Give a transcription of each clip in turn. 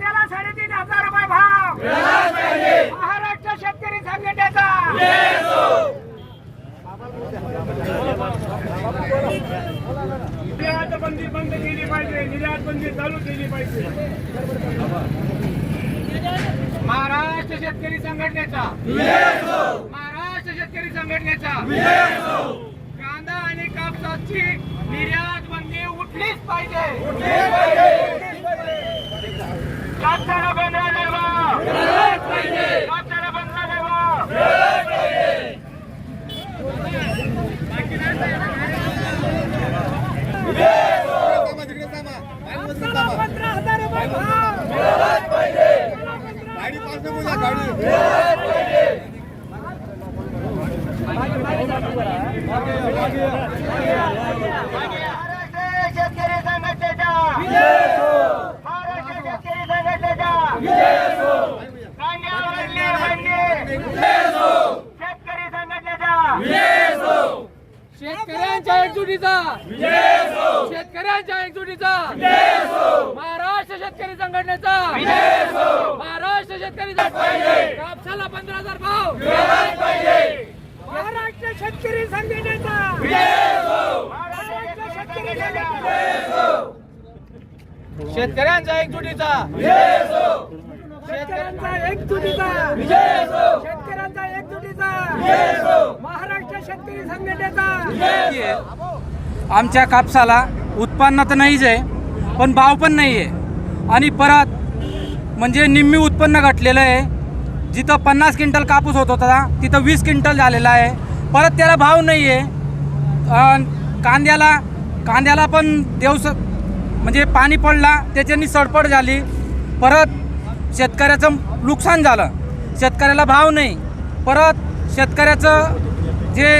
कांद्याला साडेतीन हजार रुपये भाव. महाराष्ट्र शेतकरी संघटनेचा निर्यात बंदी बंद केली पाहिजे निर्यात बंदी चालू केली पाहिजे. महाराष्ट्र शेतकरी संघटनेचा महाराष्ट्र शेतकरी संघटनेचा कांदा आणि कापसाची निर्यात बंदी उठलीच पाहिजे. शेतकरी संघटनेचा महाराष्ट्र शेतकरी संघटनेचा कांद्यावरली बंदी शेतकरी संघटनेचा शेतकऱ्यांच्या एकजुटीचा. शेतकऱ्यांच्या एकजुटीचा. महाराष्ट्र शेतकरी संघटनेचा. महाराष्ट्र शेतकरी कापसाला पंधरा हजार भाव. महाराष्ट्र शेतकरी संघटनेचा. महाराष्ट्र शेतकरी शेतकऱ्यांचा एकजुटीचा. शेतकऱ्यांचा एकजुटीचा. शेतकऱ्यांचा एकजुटीचा. महाराष्ट्र आमच्या कापसाला उत्पन्न तर नाहीच आहे पण भाव पण नाही आहे. आणि परत म्हणजे निम्मी उत्पन्न घटलेलं आहे. जिथं पन्नास क्विंटल कापूस होत होता तिथं वीस क्विंटल झालेला आहे. परत त्याला भाव नाही आहे. कांद्याला कांद्याला पण देवस म्हणजे पाणी पडला त्याच्यानी सडपड झाली. परत शेतकऱ्याचं नुकसान झालं. शेतकऱ्याला भाव नाही. परत शेतकऱ्याचं जे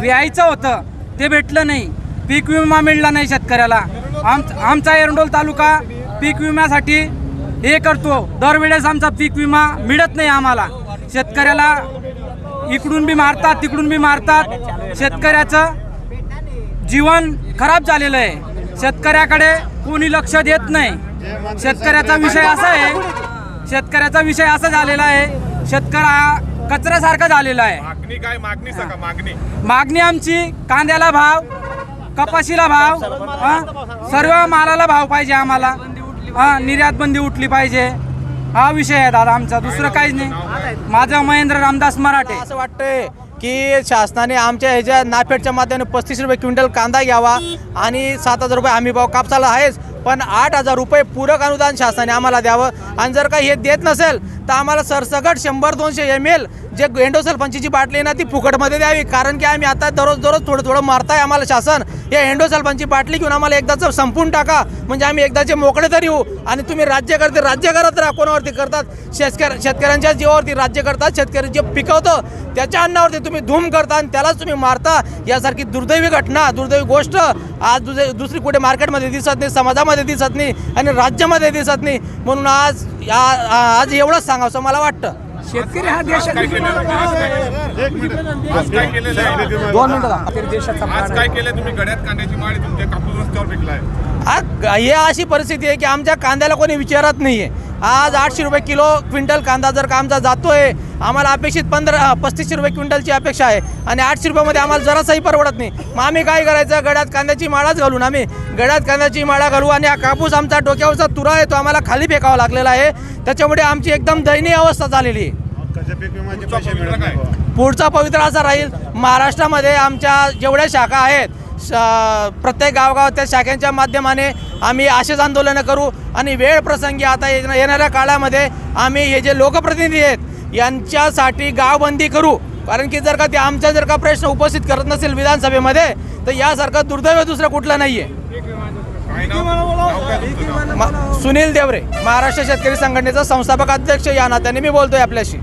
व्यायचं होतं ते भेटलं नाही. पीक विमा मिळला नाही शेतकऱ्याला. आम आमचा एरंडोल तालुका पीक विम्यासाठी हे करतो. दरवेळेस आमचा पीक विमा मिळत नाही आम्हाला. शेतकऱ्याला इकडून बी मारतात तिकडून बी मारतात. शेतकऱ्याचं जीवन खराब झालेलं आहे. शेतकऱ्याकडे कोणी लक्ष देत नाही. शेतकऱ्याचा विषय असा आहे. शेतकऱ्याचा विषय असा झालेला आहे. शेतकरा हा कचऱ्यासारखा झालेला आहे. मागणी काय मागणी सका मागणी. मागणी आमची कांद्याला भाव कपाशीला भाव हा, सर्व मालाला भाव पाहिजे आम्हाला. हा निर्यात बंदी उठली पाहिजे. हा विषय आहे दादा आमचा दुसरं काहीच नाही. माझं महेंद्र रामदास मराठे. असं वाटतंय की शासनाने आमच्या ह्याच्या नाफेडच्या माध्यमाने पस्तीस रुपये क्विंटल कांदा घ्यावा आणि सात हजार रुपये हमी भाव कापसाला आहेच. पण आठ हजार रुपये पूरक अनुदान शासनाने आम्हाला द्यावं. आणि जर का हे देत नसेल तर आम्हाला सरसकट शंभर दोनशे एम एल जे एंडोसल पंचीची बाटली आहे ना ती फुकटमध्ये द्यावी. कारण की आम्ही आता दररोज दररोज थोडं थोडं मारताय आम्हाला शासन. या एंडोसल बाटली घेऊन आम्हाला एकदाच संपून टाका. म्हणजे आम्ही एकदाचे मोकळे तरी होऊ. आणि तुम्ही राज्य करते राज्य करत राहा. कोणावरती करतात? शेतकऱ्या शेतकऱ्यांच्या जीवावरती राज्य करतात. शेतकरी जे पिकवतं त्याच्या अन्नावरती तुम्ही धूम करता आणि त्यालाच तुम्ही मारता. यासारखी दुर्दैवी घटना दुर्दैवी गोष्ट आज दुसरी दुसरी कुठे मार्केटमध्ये दिसत नाही समाजामध्ये दिसत नाही आणि राज्यामध्ये दिसत नाही. म्हणून आज या आज एवढंच सांगावं मला वाटतं. शेतकरी हा देश काय केलेलं आहे? आज काय- एक मिनिट. आज काय केलेलं आहे? दोन मिनिटं आज काय केलं तुम्ही गड्यात कांद्याची माळी तुमच्या कापूस रस्त्यावर विकलाय. आज हे अशी परिस्थिती आहे की आमच्या कांद्याला कोणी विचारत नाहीये. आज आठशे रुपये किलो क्विंटल कांदा जर का आमचा जातोय आम्हाला अपेक्षित पंधरा पस्तीसशे रुपये क्विंटलची अपेक्षा आहे. आणि आठशे रुपयामध्ये आम्हाला जरासाही परवडत नाही. मग आम्ही काय करायचं? गड्यात कांद्याची माळाच घालून आम्ही गड्यात कांद्याची माळा घालू आणि हा कापूस आमचा डोक्यावरचा तुरा आहे तो आम्हाला खाली फेकावा लागलेला आहे. त्याच्यामुळे आमची एकदम दयनीय अवस्था झालेली आहे. पुढचा पवित्रा असा राहील महाराष्ट्रामध्ये आमच्या जेवढ्या शाखा आहेत श- प्रत्येक गावगाव त्या शाखांच्या माध्यमाने आम्ही असेच आंदोलनं करू आणि वेळ प्रसंगी आता येण- येणाऱ्या काळामध्ये आम्ही हे जे लोकप्रतिनिधी आहेत यांच्यासाठी गावबंदी करू. कारण की जर का ते आमचा जर का प्रश्न उपस्थित करत नसेल विधानसभेमध्ये तर यासारखं दुर्दैव दुसरं कुठलं नाही आहे? सुनील देवरे महाराष्ट्र शेतकरी संघटनेचा संस्थापक अध्यक्ष या नात्याने मी बोलतोय आपल्याशी.